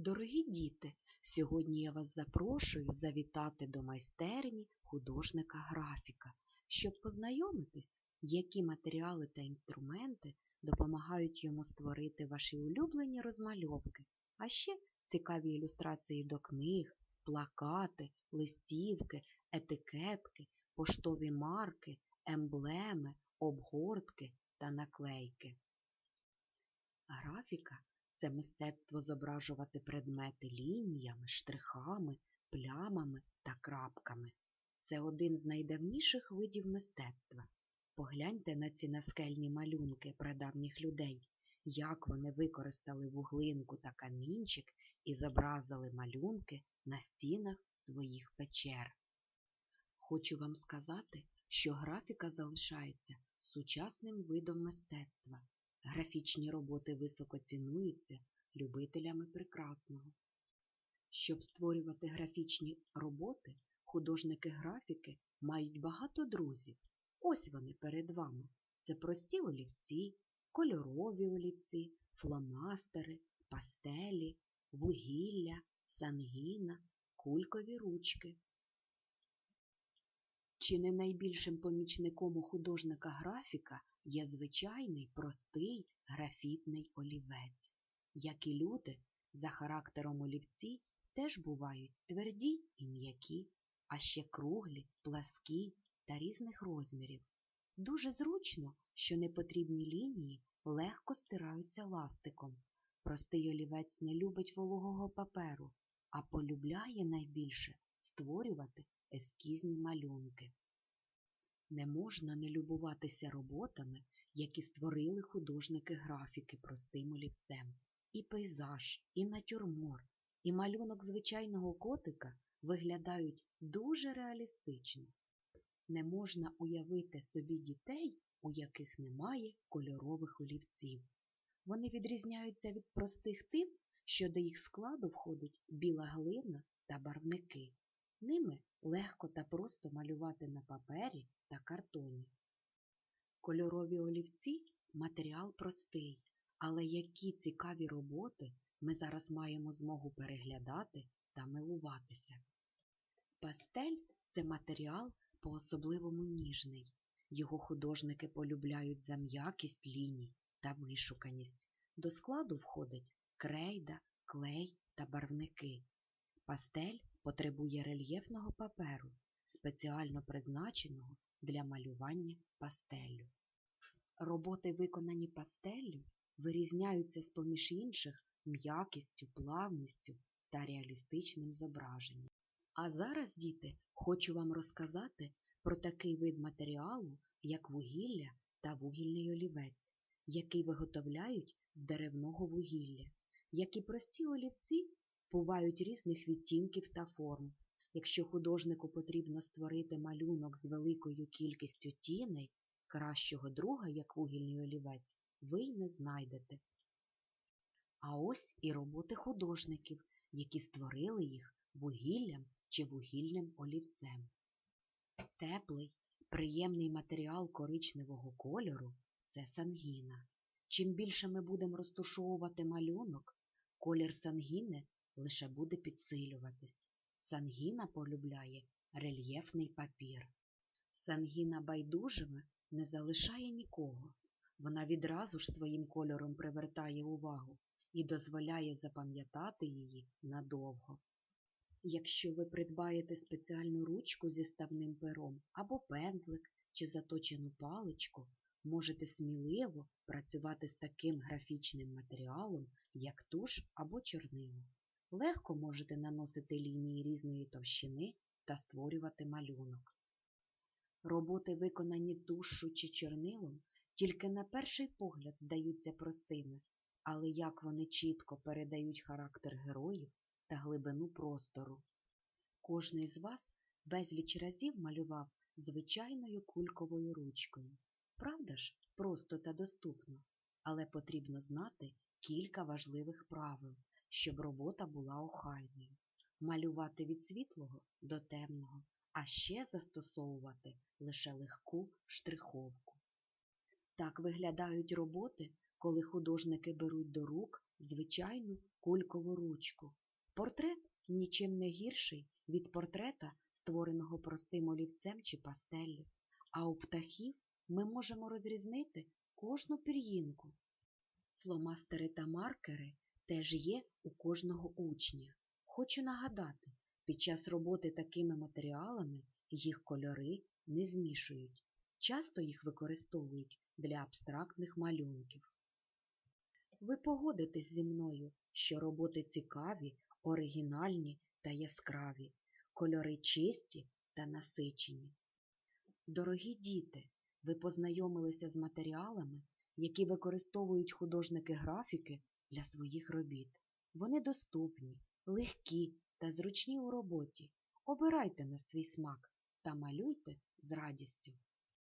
Дорогі діти, сьогодні я вас запрошую завітати до майстерні художника-графіка, щоб познайомитись, які матеріали та інструменти допомагають йому створити ваші улюблені розмальовки, а ще цікаві ілюстрації до книг, плакати, листівки, етикетки, поштові марки, емблеми, обгортки та наклейки. Графіка це мистецтво зображувати предмети лініями, штрихами, плямами та крапками. Це один з найдавніших видів мистецтва. Погляньте на ці наскельні малюнки прадавніх людей, як вони використали вуглинку та камінчик і зобразили малюнки на стінах своїх печер. Хочу вам сказати, що графіка залишається сучасним видом мистецтва. Графічні роботи високо цінуються любителями прекрасного. Щоб створювати графічні роботи, художники-графіки мають багато друзів. Ось вони перед вами. Це прості олівці, кольорові олівці, фломастери, пастелі, вугілля, сангіна, кулькові ручки. Чи не найбільшим помічником у художника-графіка є звичайний простий графітний олівець. Як і люди, за характером олівці теж бувають тверді і м'які, а ще круглі, пласкі та різних розмірів. Дуже зручно, що непотрібні лінії легко стираються ластиком. Простий олівець не любить вологого паперу, а полюбляє найбільше створювати ескізні малюнки. Не можна не любуватися роботами, які створили художники-графіки простим олівцем. І пейзаж, і натюрморт, і малюнок звичайного котика виглядають дуже реалістично. Не можна уявити собі дітей, у яких немає кольорових олівців. Вони відрізняються від простих тим, що до їх складу входить біла глина та барвники. Ними легко та просто малювати на папері та картоні. Кольорові олівці матеріал простий, але які цікаві роботи ми зараз маємо змогу переглядати та милуватися. Пастель це матеріал по-особливому ніжний. Його художники полюбляють за м'якість ліній та вишуканість. До складу входить крейда, клей та барвники. Пастель потребує рельєфного паперу, спеціально призначеного для малювання пастеллю. Роботи, виконані пастеллю, вирізняються з поміж інших м'якістю, плавністю та реалістичним зображенням. А зараз, діти, хочу вам розказати про такий вид матеріалу, як вугілля та вугільний олівець, який виготовляють з деревного вугілля. Як і прості олівці, бувають різних відтінків та форм. Якщо художнику потрібно створити малюнок з великою кількістю тіней, кращого друга, як вугільний олівець, ви й не знайдете. А ось і роботи художників, які створили їх вугіллям чи вугільним олівцем. Теплий, приємний матеріал коричневого кольору це сангіна. Чим більше ми будемо розтушовувати малюнок, колір сангіни лише буде підсилюватись. Сангіна полюбляє рельєфний папір. Сангіна байдужими не залишає нікого. Вона відразу ж своїм кольором привертає увагу і дозволяє запам'ятати її надовго. Якщо ви придбаєте спеціальну ручку зі ставним пером або пензлик чи заточену паличку, можете сміливо працювати з таким графічним матеріалом, як туш або чорнило. Легко можете наносити лінії різної товщини та створювати малюнок. Роботи, виконані тушшу чи чорнилом, тільки на перший погляд здаються простими, але як вони чітко передають характер героїв та глибину простору. Кожний з вас безліч разів малював звичайною кульковою ручкою. Правда ж, просто та доступно, але потрібно знати кілька важливих правил, щоб робота була охайною. Малювати від світлого до темного, а ще застосовувати лише легку штриховку. Так виглядають роботи, коли художники беруть до рук звичайну кулькову ручку. Портрет нічим не гірший від портрета, створеного простим олівцем чи пастеллю, а у птахів ми можемо розрізнити кожну пір'їнку. Фломастери та маркери теж є у кожного учня. Хочу нагадати, під час роботи такими матеріалами їх кольори не змішують. Часто їх використовують для абстрактних малюнків. Ви погодитесь зі мною, що роботи цікаві, оригінальні та яскраві, кольори чисті та насичені. Дорогі діти, ви познайомилися з матеріалами, які використовують художники-графіки для своїх робіт. Вони доступні, легкі та зручні у роботі. Обирайте на свій смак та малюйте з радістю.